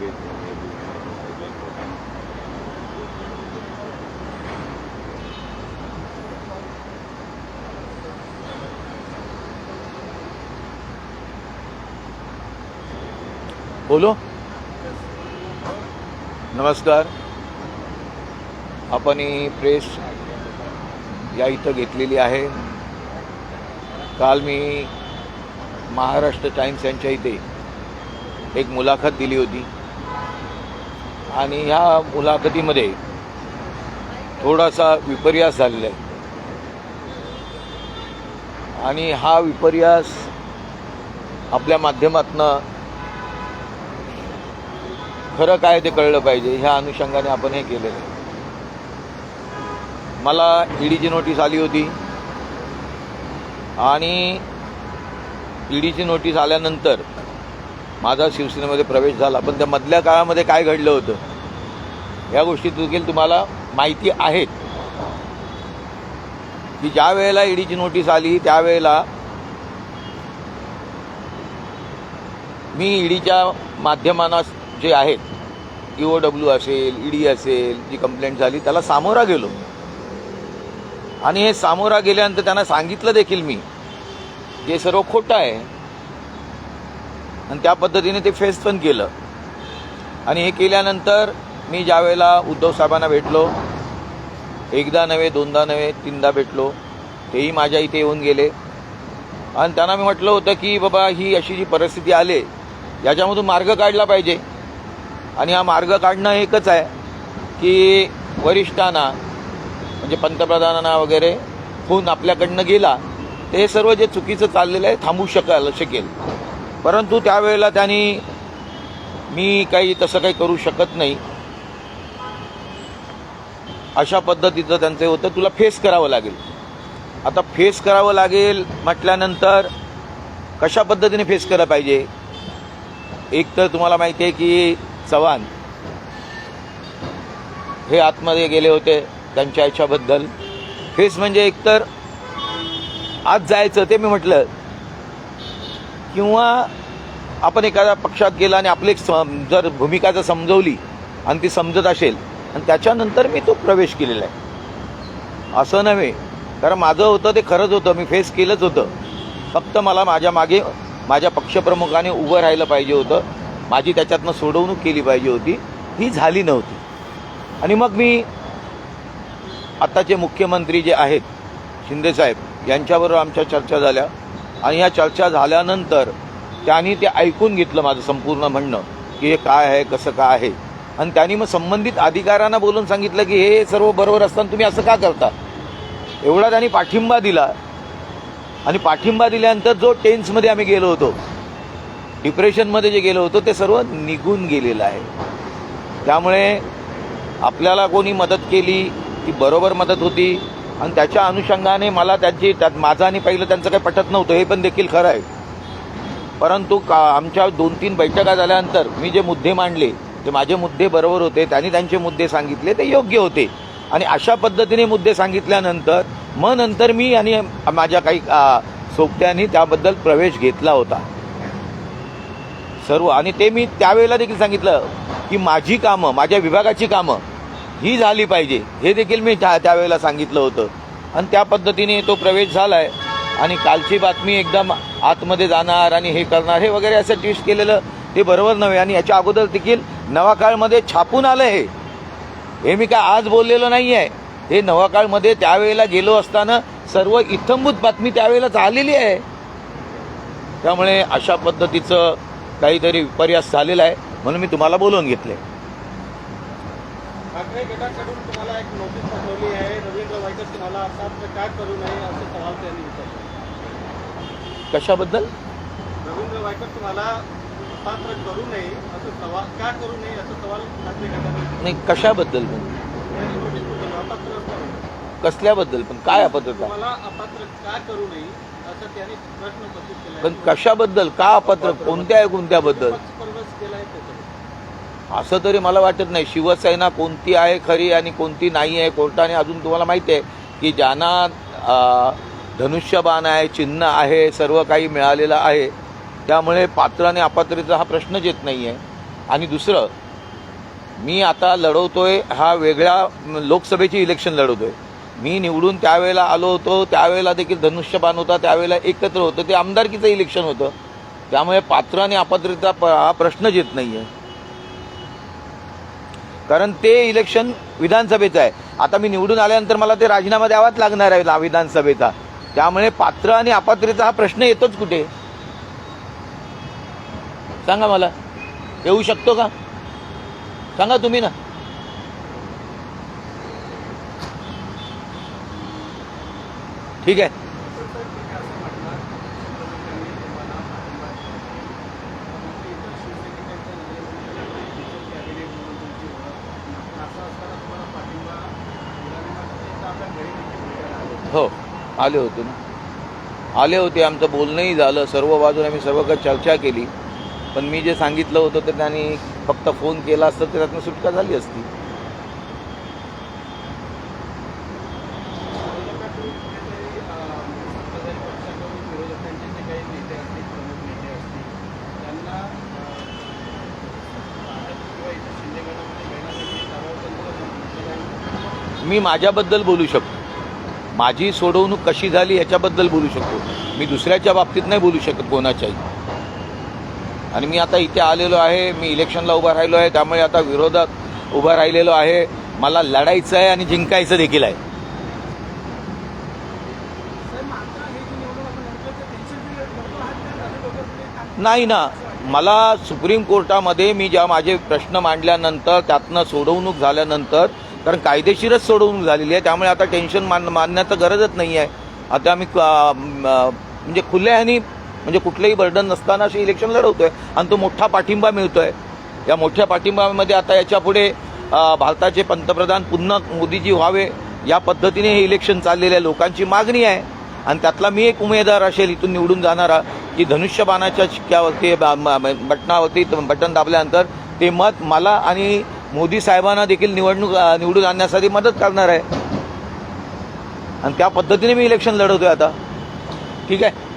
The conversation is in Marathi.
बोलो। नमस्कार। आपण ही प्रेस या इथं घेतलेली आहे. काल मी महाराष्ट्र टाइम्स यांच्या इथे एक मुलाखत दिली होती. आणि ह्या मुलाखतीमध्ये थोडासा विपर्यास झालेला आहे. आणि हा विपर्यास आपल्या माध्यमातनं खरं काय ते कळलं पाहिजे ह्या अनुषंगाने आपण हे केलेलं आहे. मला ईडीची नोटीस आली होती. आणि ईडीची नोटीस आल्यानंतर माझा शिवसेनेमध्ये प्रवेश झाला पण त्या मधल्या काळामध्ये काय घडलं होतं? या गोष्टी देखील तुम्हाला माहिती आहेत. की ज्या वेळेला ईडीची नोटीस आली त्यावेळेला मी ईडीच्या माध्यमांना जे आहेत ओ डब्ल्यू असेल ईडी असेल जी कंप्लेंट झाली त्याला सामोरा गेलो. आणि हे सामोरा गेल्यानंतर त्यांना सांगितलं देखील मी जे सर्व खोटं आहे आणि त्या पद्धतीने ते फेस पण केलं. आणि हे केल्यानंतर मी ज्यावेळेला उद्धव साहेबांना भेटलो एकदा नव्हे दोनदा नव्हे तीनदा भेटलो तेही माझ्या इथे येऊन गेले. आणि त्यांना मी म्हटलं होतं की बाबा ही अशी जी परिस्थिती आले याच्यामधून मार्ग काढला पाहिजे. आणि हा मार्ग काढणं एकच आहे की वरिष्ठांना म्हणजे पंतप्रधानांना वगैरे फोन आपल्याकडनं गेला ते हे सर्व जे चुकीचं चाललेलं आहे थांबू शकाल शकेल. परंतु त्यावेळेला त्यांनी मी काही तसं काही करू शकत नाही. अशा पद्धतीचं त्यांचं होतं. तुला फेस करावं लागेल. आता फेस करावं लागेल म्हटल्यानंतर कशा पद्धतीने फेस केलं पाहिजे? एक तर तुम्हाला माहिती आहे की चव्हाण हे आतमध्ये गेले होते त्यांच्या याच्याबद्दल. फेस म्हणजे एकतर आज जायचं ते मी म्हटलं. किंवा आपण एखाद्या पक्षात गेला आणि आपली एक जर भूमिका जर समजवली आणि ती समजत असेल आणि त्याच्यानंतर मी तो प्रवेश केलेला आहे. असं नव्हे. कारण माझं होतं ते खरंच होतं. मी फेस केलंच होतं. फक्त मला माझ्या मागे माझ्या पक्षप्रमुखाने उभं राहिलं पाहिजे होतं. माझी त्याच्यातनं सोडवणूक केली पाहिजे होती. ही झाली नव्हती. आणि मग मी आत्ताचे मुख्यमंत्री जे आहेत शिंदेसाहेब यांच्याबरोबर आमच्या चर्चा झाल्या. आणि ह्या चर्चा झाल्यानंतर त्यांनी ते ऐकून घेतलं माझं संपूर्ण म्हणणं की हे काय आहे कसं काय आहे. आणि त्यांनी मग संबंधित अधिकाऱ्यांना बोलून सांगितलं की हे सर्व बरोबर असताना तुम्ही असं का करता? एवढा त्यांनी पाठिंबा दिला. आणि पाठिंबा दिल्यानंतर जो टेन्समध्ये आम्ही गेलो होतो डिप्रेशनमध्ये जे गेलो होतो ते सर्व निघून गेलेलं आहे. त्यामुळे आपल्याला कोणी मदत केली ती बरोबर मदत होती. आणि त्याच्या अनुषंगाने मला त्यांची त्यात माझं आणि पहिलं त्यांचं काही पटत नव्हतं हे पण देखील खरं आहे. परंतु का आमच्या दोन तीन बैठका झाल्यानंतर मी जे मुद्दे मांडले ते माझे मुद्दे बरोबर होते त्यांनी त्यांचे मुद्दे सांगितले ते योग्य होते. आणि अशा पद्धतीने मुद्दे सांगितल्यानंतर मग नंतर मी आणि माझ्या काही सोबत्यांनी त्याबद्दल प्रवेश घेतला होता. सर्व आणि ते मी त्यावेळेला देखील सांगितलं की माझी कामं माझ्या विभागाची कामं ही झाली पाहिजे. हे देखील मी त्या त्यावेळेला सांगितलं होतं. आणि त्या पद्धतीने तो प्रवेश झाला आहे आणि कालची बातमी एकदम आतमध्ये जाणार आणि हे करणार हे वगैरे असं ट्विस्ट केलेलं ते बरोबर नव्हे. आणि याच्या अगोदर देखील नवाकाळमध्ये छापून आलं हे. हे मी काय आज बोललेलो नाही आहे हे नवाकाळमध्ये त्यावेळेला गेलो असताना सर्व इथंभूत बातमी त्यावेळेलाच आलेली आहे. त्यामुळे अशा पद्धतीचं काहीतरी विपर्यास झालेला आहे. म्हणून मी तुम्हाला बोलवून घेतले ठाकरे गटाकडून तुम्हाला एक नोटीस पाठवली आहे. रवींद्र वायकर तुम्हाला अपात्र का करू नये असे सवाल त्यांनी विचारले. कशाबद्दल? रवींद्र वायकर तुम्हाला अपात्र करू नये असं सवाल का करू नये असं सवाल ठाकरे गटाने नाही कशाबद्दल असताना कसल्याबद्दल पण? काय अपात्रता तुम्हाला अपात्र का करू नये असं त्यांनी प्रश्न उपस्थित केला पण कशाबद्दल? का अपात्र? कोणत्या आहे कोणत्याबद्दल पक्षप्रवेश केला आहे त्याच्यावर असं तरी मला वाटत नाही. शिवसेना कोणती आहे खरी आणि कोणती नाही आहे कोर्टाने अजून तुम्हाला माहिती आहे की ज्यांना धनुष्यबाण आहे चिन्ह आहे सर्व काही मिळालेलं आहे त्यामुळे पात्र आणि हा प्रश्नच येत नाही आहे आणि दुसरं मी आता लढवतोय हा वेगळ्या लोकसभेची इलेक्शन लढवतोय. मी निवडून त्यावेळेला आलो होतो त्यावेळेला देखील धनुष्यबाण होता त्यावेळेला एकत्र होतं ते आमदारकीचं इलेक्शन होतं. त्यामुळे पात्र आणि अपात्रता प- हा प्रश्नच येत नाही आहे कारण ते इलेक्शन विधानसभेचं आहे. आता मी निवडून आल्यानंतर मला ते राजीनामा द्यावाच लागणार आहे विधानसभेचा. त्यामुळे पात्र आणि अपात्रतेचा हा प्रश्न येतोच कुठे? सांगा मला. येऊ शकतो का? सांगा तुम्ही ना. ठीक आहे. हो आले होते ना. आले होते आमचं बोलणंही झालं. सर्व बाजूने आम्ही सर्व काही चर्चा केली. पण मी जे सांगितलं होतं ते त्यांनी फक्त फोन केला असतं तर त्यातनं सुटका झाली असती. मी माझ्याबद्दल बोलू शकतो. माझी सोडवणूक कशी झाली याच्याबद्दल बोलू शकतो. मी दुसऱ्याच्या बाबतीत नाही बोलू शकत कोणाच्याही. आणि मी आता इथे आलेलो आहे मी इलेक्शनला उभा राहिलो आहे त्यामुळे आता विरोधात उभा राहिलेलो आहे. मला लढायचं आहे आणि जिंकायचं देखील आहे. नाही ना मला सुप्रीम कोर्टामध्ये मी ज्या माझे प्रश्न मांडल्यानंतर त्यातनं सोडवणूक झाल्यानंतर कारण कायदेशीरच सोडवून झालेली आहे. त्यामुळे आता टेन्शन मान मानण्याचं गरजच नाही आहे आता आम्ही क- म्हणजे खुल्या ह्यानी म्हणजे कुठलंही बर्डन नसताना असे इलेक्शन लढवतोय. आणि तो मोठा पाठिंबा मिळतोय. या मोठ्या पाठिंबामध्ये आता याच्यापुढे भारताचे पंतप्रधान पुन्हा मोदीजी व्हावे या पद्धतीने हे इलेक्शन चाललेलं आहे. लोकांची मागणी आहे. आणि त्यातला मी एक उमेदवार असेल इथून निवडून जाणारा की धनुष्यबाणाच्या शिक्क्यावरती म- बटनावरती बटन दाबल्यानंतर ते मत मला आणि मोदी साहेबांना देखील निवडणूक निवडून आणण्यासाठी मदत करणार आहे. आणि त्या पद्धतीने मी इलेक्शन लढवतोय आता. ठीक आहे?